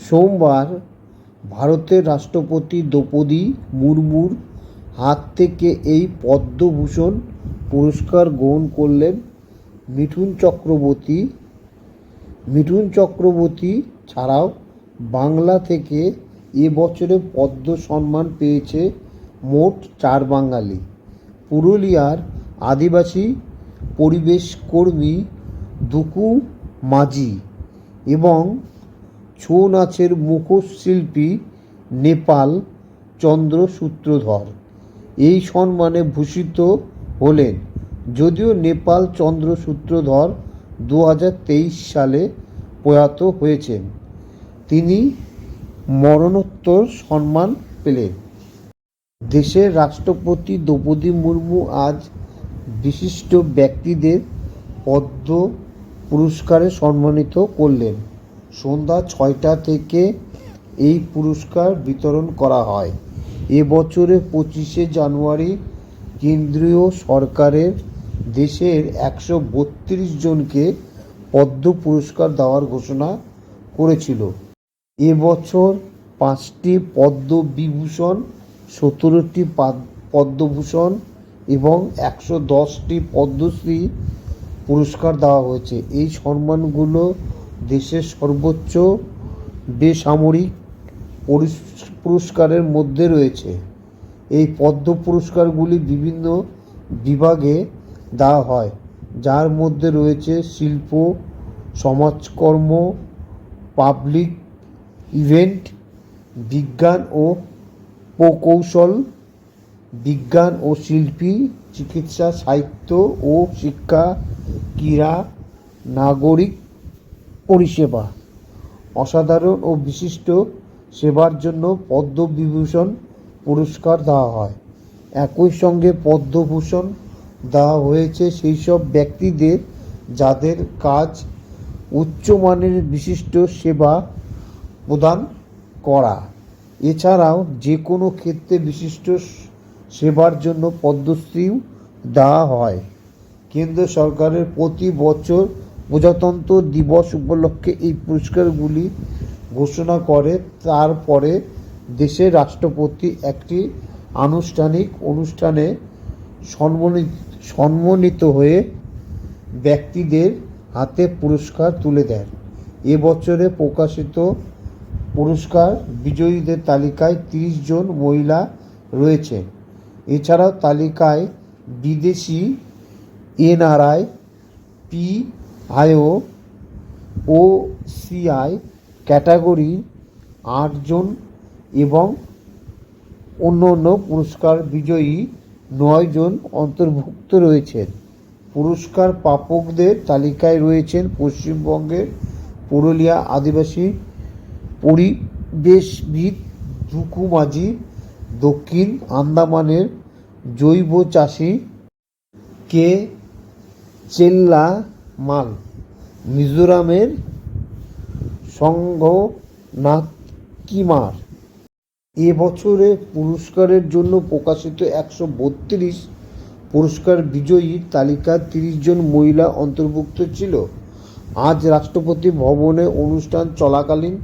সোমবার ভারতের রাষ্ট্রপতি দ্রৌপদী মুর্মুর হাত থেকে এই পদ্মভূষণ পুরস্কার গ্রহণ করলেন মিঠুন চক্রবর্তী। মিঠুন চক্রবর্তী ছাড়াও বাংলা থেকে এ বছরে পদ্ম সম্মান পেয়েছে মোট চার বাঙালি। পুরুলিয়ার আদিবাসী পরিবেশ কর্মী দুকু মাঝি এবং ছৌ নাচের মুখোশ শিল্পী নেপাল চন্দ্র সূত্রধর এই সম্মানে ভূষিত হলেন। যদিও নেপাল চন্দ্র সূত্রধর দু হাজার তেইশ সালে প্রয়াত হয়েছেন, তিনি মরণোত্তর সম্মান পেলেন। দেশের রাষ্ট্রপতি দ্রৌপদী মুর্মু আজ বিশিষ্ট ব্যক্তিদের পদ্ম পুরস্কারে সম্মানিত করলেন। সন্ধ্যা ছয়টা থেকে এই পুরস্কার বিতরণ করা হয়। এ বছরের পঁচিশে জানুয়ারি কেন্দ্রীয় সরকারের দেশের একশো বত্রিশ জনকে পদ্ম পুরস্কার দেওয়ার ঘোষণা করেছিল। এবছর পাঁচটি পদ্ম বিভূষণ সতেরোটি পদ্মভূষণ এবং একশো দশটি পদ্মশ্রী পুরস্কার দেওয়া হয়েছে। এই সম্মানগুলো দেশের সর্বোচ্চ বেসামরিক পরিস- পুরস্কারের মধ্যে রয়েছে। এই পদ্ম পুরস্কারগুলি বিভিন্ন বিভাগে দেওয়া হয়। যার মধ্যে রয়েছে শিল্প, সমাজকর্ম, পাবলিক ইভেন্ট, বিজ্ঞান ও প্রকৌশল, বিজ্ঞান ও শিল্পী, চিকিৎসা, সাহিত্য ও শিক্ষা, ক্রীড়া, নাগরিক পরিষেবা। অসাধারণ ও বিশিষ্ট সেবার জন্য পদ্মবিভূষণ পুরস্কার দেওয়া হয়। একই সঙ্গে পদ্মভূষণ দেওয়া হয়েছে সেই সব ব্যক্তিদের যাদের কাজ উচ্চমানের বিশিষ্ট সেবা প্রদান করা। এছাড়াও যে কোনো ক্ষেত্রে বিশিষ্ট সেবার জন্য পদ্মশ্রীও দেওয়া হয়। কেন্দ্র সরকারের প্রতি বছর প্রজাতন্ত্র দিবস উপলক্ষে এই পুরস্কারগুলি ঘোষণা করে। তারপরে দেশের রাষ্ট্রপতি একটি আনুষ্ঠানিক অনুষ্ঠানে সম্মানিত হয়ে ব্যক্তিদের হাতে পুরস্কার তুলে দেন। এবছরে প্রকাশিত পুরস্কার বিজয়ীদের তালিকায় তিরিশ জন মহিলা রয়েছে। এছাড়াও তালিকায় বিদেশি NRI, P IO OCI category আটজন এবং অন্য অন্য পুরস্কার বিজয়ী নয়জন অন্তর্ভুক্ত রয়েছেন পুরস্কার প্রাপকদের তালিকায় রয়েছেন পশ্চিমবঙ্গের পুরুলিয়া আদিবাসী পরিবেশবিদ দুকু মাঝি, দক্ষিণ আন্দামানের জৈব চাষি কে চেল্লা মাল। মিজোরামের সংঘনাথ কিমার এবছরে পুরস্কারের জন্য প্রকাশিত একশো বত্রিশ পুরস্কার বিজয়ীর তালিকায় তিরিশ জন মহিলা অন্তর্ভুক্ত ছিল। আজ রাষ্ট্রপতি ভবনে অনুষ্ঠান চলাকালীন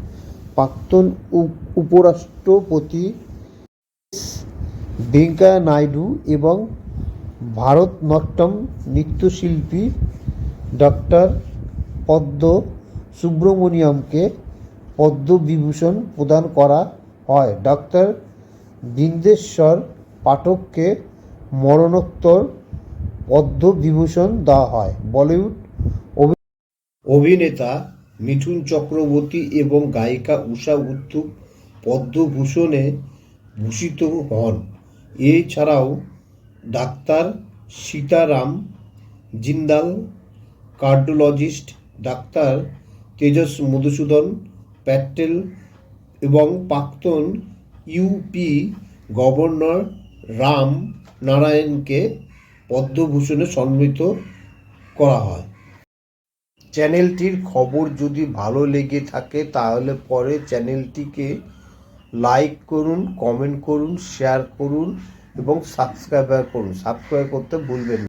প্রাক্তন উপ- উপরাষ্ট্রপতি ভেঙ্কাইয়া নাইডু এবং ভারতনাট্যম নৃত্যশিল্পী ডক্টর পদ্ম সুব্রমণিয়ামকে পদ্মবিভূষণ প্রদান করা হয়। ডক্টর বিন্দেশ্বর পাঠককে মরণোত্তর পদ্মবিভূষণ দেওয়া হয়। বলিউড অভিনেতা মিঠুন চক্রবর্তী এবং গায়িকা উষা উত্থুপ পদ্মভূষণে ভূষিত হন। এছাড়াও doctor Sitaram Jindal cardiologist doctor Tejas Madhusudan Patel এবং প্রাক্তন ইউপি গভর্নর রাম নারায়ণকে পদ্মভূষণে সম্মিলিত করা হয়। চ্যানেলটির খবর যদি ভালো লেগে থাকে তাহলে পরে চ্যানেলটিকে লাইক করুন, কমেন্ট করুন, শেয়ার করুন এবং সাবস্ক্রাইব করুন। সাবস্ক্রাইব করতে ভুলবেন না।